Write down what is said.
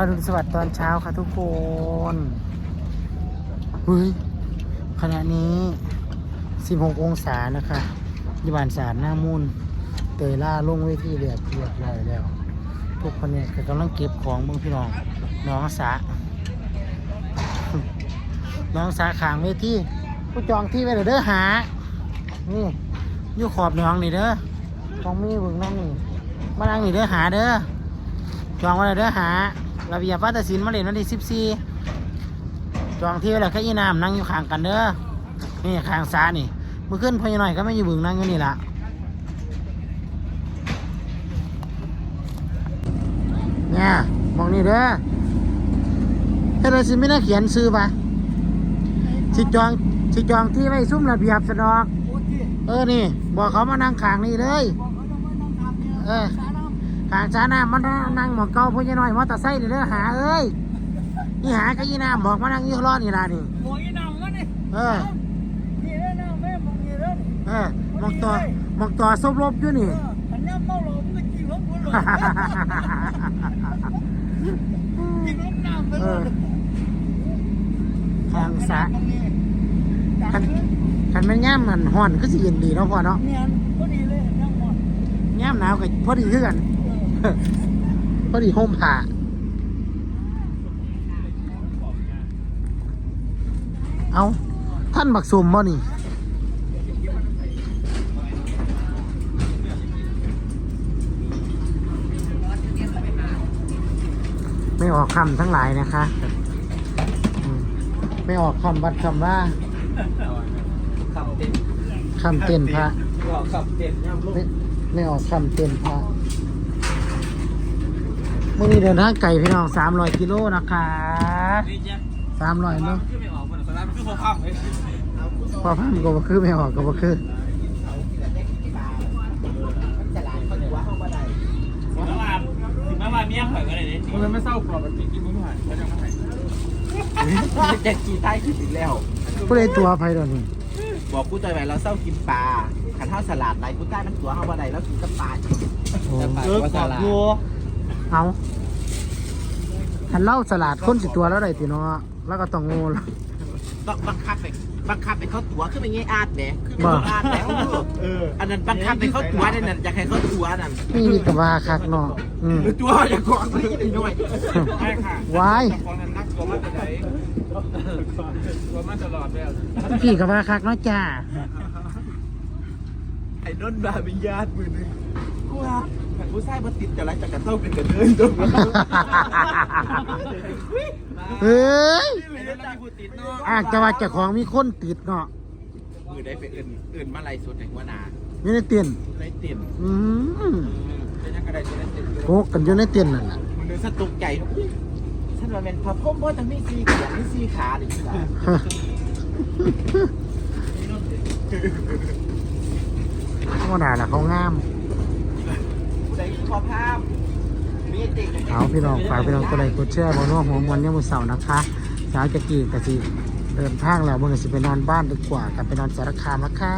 อรุณสวัสดิ์ตอนเช้าค่ะทุกคนเฮ้ยขณะนี้ 16 องศานะคะยี่บานสารหน้ามูลเตยล่าลงเวทีเรียบเรียบร้อยแล้วทุกคนเนี่ยกำลังเก็บของบึงพี่น้องน้องสาน้องสาขางเวทีผู้จองที่ไว้เดี๋ยวเด้อหา นี่อยู่ขอบน้องนี่เด้อของมีบิ่งนั่งนี่มานั่งนี่เด้อหาเด้อจองไว้เด้อหา ระเบียบวัฒศิลป์มาเล่นวันที่สิบสี่จองที่ไว้แล้วแค่ยีน้ำนั่งอยู่ข้างกันเด้อนี่ข้างซ้ายนี่มือขึ้นพอหน่อยก็ไม่อยู่บึงนั่งอยู่นี่ละเนี่ยมองนี่เด้อเฮ้ยเราสิไม่น่าเขียนซื้อปะสิจองสิจองที่ไว้ซุ่มระเบียบสะดอก เออนี่ บอกเขามานั่งข้างนี่เลย เออ ขางช้าน้ำมันนั่งหมองเก่าพูดยังน้อยมอเตอร์ไซค์นี่เด้อหาเอ้ยนี่หาก็ยี่น้ำบอกมานั่งอยี่รอดนี่ล่ะนี่หมองอีนำก็นี่เออนี่เด้อนะแม่มองนี่เด้อนี่เออหมองต่อหมองต่อซบลบอยู่นี่เอออันนี้เมาหลงก็กินล้มคนเลยกินล้มน้ำไปเอเลอยทางสาจัคัดนเลยคันแมันย่ำมันห่อนก็สิเย็นดีเนาะพ่อเนาะเนียนพอดีเลยยังหมดย่ำหนาวก็พอดีคือกันเออ พอดีห่มผ้าเอาท่านบักสมบ่นี่ไม่ออกคำทั้งหลายนะคะอืมไม่ออกคำวัดคำว่าขับเต็มคำเต้นพระขับเต็มย่ำลูกไม่ไม่ออกคำเต้นพระ มื่อนี้เดินทางไกลพี่น้องสามร้อยกิโลนะคะสามร้อยเนาะคือไม่ออกมันสาระมันคือพอพังเลยพอพันก็บ่คือไม่ออกก็บ่คือถึงแม้ว่าถึงแม้ว่าเมียข่อยก็เลยเนี่ยมันไม่เศร้ากรอบแบบกินมึงผ่านก็ยังไม่หายจะกี่ใต้ขึ้นอีกแล้วผู้ใดตัวไฟตัวนี้บอกกูใจไว้เราเศร้ากินปลาขันเท้าสลัดไรกูใต้น้ำตัวเฮาบ่ได้แล้วกินกับปลาโอ้เออกรอบอยู่ เอาหันเล่าสลัดคนสิตัวแล้วได้ติเนาะแล้วก็ต้องโง่แล้วต้องบังคับไปบังคับไปเข้าตัวขึ้นไปงี้อาดเนี่ยขึ้นไปบ่อาดแล้วเอออันนั้นบังคับไปเข้าตัวนั่นน่ะอยากให้เข้าตัวนั่นนี่มีแต่ว่าคักเนาะอืมตัวอย่าก่อนไม่ได้หน่อยใช่ค่ะวายตอนนั้นนักตัวมันจะไหนตัวมันตลอดเลยพี่ก็ว่าคักเนาะจ้าไอ้นนท์บาบิญาตมือนึงกูว่า ขันผู้ชายมาติดจะไรจากกระเท่าเป็นกระเทยตัวเฮ้ยไอ้นนท์พูดติดเนาะอาจจะว่าเจ้าของมีคนติดเนาะมือได้ไปอื่นอื่นมาไรสุดในหัวหนาอยู่ในเตียนไรติ่นอืมเป็นยังไงได้จะได้ติ่นโกกกันอยู่ในเตียนนั่นน่ะมันสตุกใหญ่ฉันว่าเป็นพระพุ่มเพราะจะมีซีเขียนมีซีขาหรือเปล่าก็น่าล่ะเขางาม ผู้ใดคือพอภาพมี เด็กเอาพี่น้องฝากพี่น้องกดไลค์กดแชร์บอนัวหัวมวลเนี่ยมือเสาร์นะคะสาวจะกี่กะจีเดินทางแล้วเมื่อสิไปนอนบ้านดีกว่ากลับไปนอนสารคามนะคะ